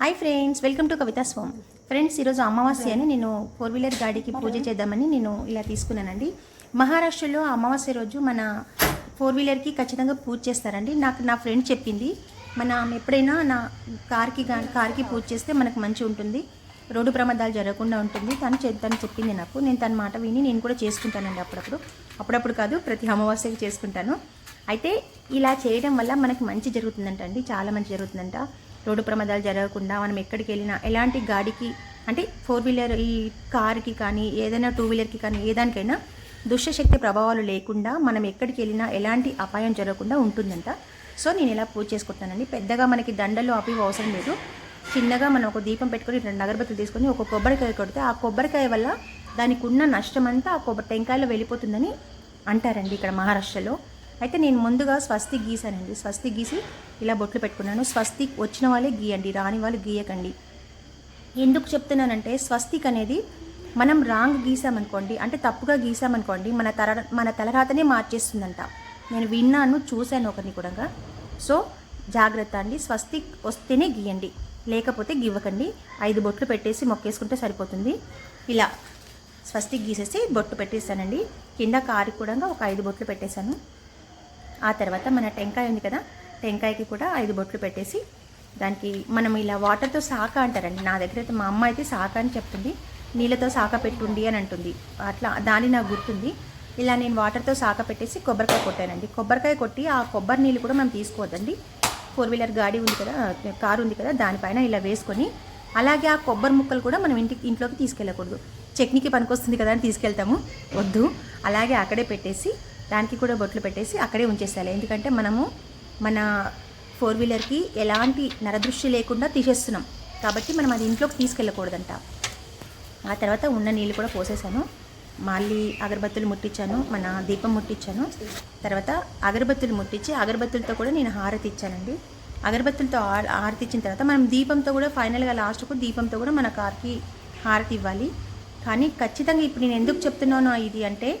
Hi friends welcome to Kavitha Swam. Friends ఈరోజు అమావాస్య అని నేను ఫోర్ వీలర్ గాడికి పూజ చేద్దామని నేను ఇలా తీసుకున్నానండి. మహారాష్ట్రలో అమావాస్య రోజు మన ఫోర్ వీలర్కి ఖచ్చితంగా పూజ చేస్తారండి. నాకు నా ఫ్రెండ్ చెప్పింది మనం ఎప్పుడైనా నా కార్కి కార్కి పూజ చేస్తే మనకు మంచి ఉంటుంది. రోడ్డు ప్రమాదాలు జరగకుండా ఉంటుంది. తను తను చెప్పింది నాకు. నేను తన మాట విని నేను కూడా చేసుకుంటానండి అప్పుడప్పుడు. అప్పుడప్పుడు కాదు ప్రతి అమావాస్యకి చేసుకుంటాను. అయితే ఇలా చేయడం వల్ల మనకు మంచి జరుగుతుందంట అండి చాలా మంచి జరుగుతుందంట. రోడ్డు ప్రమాదాలు జరగకుండా మనం ఎక్కడికి వెళ్ళినా ఎలాంటి గాడికి అంటే ఫోర్ వీలర్ ఈ కార్కి కానీ ఏదైనా టూ వీలర్కి కానీ ఏదానికైనా దుష్టశక్తి ప్రభావాలు లేకుండా మనం ఎక్కడికి వెళ్ళినా ఎలాంటి అపాయం జరగకుండా ఉంటుందంట. సో నేను ఇలా పూజ చేసుకుంటానండి. పెద్దగా మనకి దండలు అవి అవసరం లేదు. చిన్నగా మనం ఒక దీపం పెట్టుకొని రెండు అగరబత్తులు తీసుకొని ఒక కొబ్బరికాయ కొడితే ఆ కొబ్బరికాయ వల్ల దానికి ఉన్న నష్టం అంతా ఆ కొబ్బరి టెంకాయలో వెళ్ళిపోతుందని అంటారండి ఇక్కడ మహారాష్ట్రలో. అయితే నేను ముందుగా స్వస్తి గీసానండి. స్వస్తి గీసి ఇలా బొట్లు పెట్టుకున్నాను. స్వస్తిక్ వచ్చిన వాళ్ళే గీయండి రాని వాళ్ళు గీయకండి. ఎందుకు చెప్తున్నానంటే స్వస్తిక్ అనేది మనం రాంగ్ గీసామనుకోండి అంటే తప్పుగా గీసామనుకోండి మన తల మన తలరాతనే మార్చేస్తుందంట. నేను విన్నాను చూశాను ఒకరిని కూడా సో జాగ్రత్త అండి. స్వస్తిక్ వస్తేనే గీయండి. లేకపోతే గివ్వకండి. ఐదు బొట్లు పెట్టేసి మొక్కేసుకుంటే సరిపోతుంది. ఇలా స్వస్తిక్ గీసేసి బొట్టు పెట్టేశానండి. కింద కారు కూడా ఒక ఐదు బొట్లు పెట్టేశాను. ఆ తర్వాత మన టెంకాయ ఉంది కదా టెంకాయకి కూడా ఐదు బొట్లు పెట్టేసి దానికి మనం ఇలా వాటర్తో సాక అంటారండి. నా దగ్గర అయితే మా అమ్మ అయితే సాక అని చెప్తుంది. నీళ్ళతో సాక పెట్టుండి అని అంటుంది. అట్లా దాని నాకు గుర్తుంది. ఇలా నేను వాటర్తో సాక పెట్టేసి కొబ్బరికాయ కొట్టానండి. కొబ్బరికాయ కొట్టి ఆ కొబ్బరి నీళ్ళు కూడా మనం తీసుకోవద్దండి. ఫోర్ వీలర్ గాడి ఉంది కదా కారు ఉంది కదా దానిపైన ఇలా వేసుకొని అలాగే ఆ కొబ్బరి ముక్కలు కూడా మనం ఇంటికి ఇంట్లోకి తీసుకెళ్ళకూడదు. చట్నీకి పనికొస్తుంది కదా అని తీసుకెళ్తాము. వద్దు. అలాగే అక్కడే పెట్టేసి దానికి కూడా బొట్లు పెట్టేసి అక్కడే ఉంచేసేయాలి. ఎందుకంటే మనము మన ఫోర్ వీలర్కి ఎలాంటి నరదృష్టి లేకుండా తీసేస్తున్నాం. కాబట్టి మనం అది ఇంట్లోకి తీసుకెళ్ళకూడదంట. ఆ తర్వాత ఉన్న నీళ్ళు కూడా పోసేసాను. మళ్ళీ అగరబత్తులు ముట్టించాను మన దీపం ముట్టించాను. తర్వాత అగరబత్తులు ముట్టించి అగరబత్తులతో కూడా నేను హారతి ఇచ్చానండి. అగరబత్తులతో ఆ- హారతి ఇచ్చిన తర్వాత మనం దీపంతో కూడా ఫైనల్గా లాస్ట్కు దీపంతో కూడా మన కార్కి హారతి ఇవ్వాలి. కానీ ఖచ్చితంగా ఇప్పుడు నేను ఎందుకు చెప్తున్నానో ఇది అంటే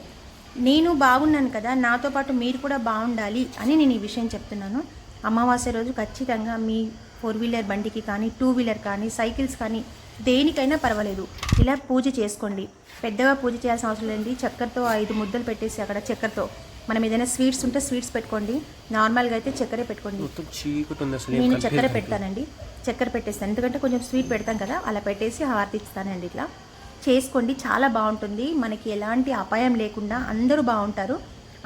నేను బాగున్నాను కదా నాతో పాటు మీరు కూడా బాగుండాలి అని నేను ఈ విషయం చెప్తున్నాను. అమావాస్య రోజు ఖచ్చితంగా మీ ఫోర్ వీలర్ బండికి కానీ టూ వీలర్ కానీ సైకిల్స్ కానీ దేనికైనా పర్వాలేదు. ఇలా పూజ చేసుకోండి. పెద్దగా పూజ చేయాల్సిన అవసరం లేదండి. చక్కెరతో ఐదు ముద్దలు పెట్టేసి అక్కడ చక్కెరతో మనం ఏదైనా స్వీట్స్ ఉంటే స్వీట్స్ పెట్టుకోండి. నార్మల్గా అయితే చక్కెరే పెట్టుకోండి. నేను. చక్కెర పెడతానండి. చక్కెర పెట్టేస్తాను. ఎందుకంటే కొంచెం స్వీట్ పెడతాం కదా అలా పెట్టేసి హారతి ఇస్తానండి ఇట్లా. చేసుకోండి. చాలా బాగుంటుంది. మనకి ఎలాంటి అపాయం లేకుండా అందరూ బాగుంటారు.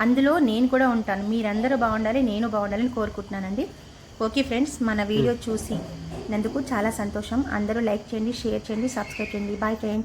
అందులో నేను కూడా ఉంటాను. మీరందరూ బాగుండాలి నేను బాగుండాలని కోరుకుంటున్నానండి. ఓకే ఫ్రెండ్స్ మన వీడియో చూసి నందుకు చాలా సంతోషం. అందరూ లైక్ చేయండి షేర్ చేయండి సబ్స్క్రైబ్ చేయండి. Bye friends.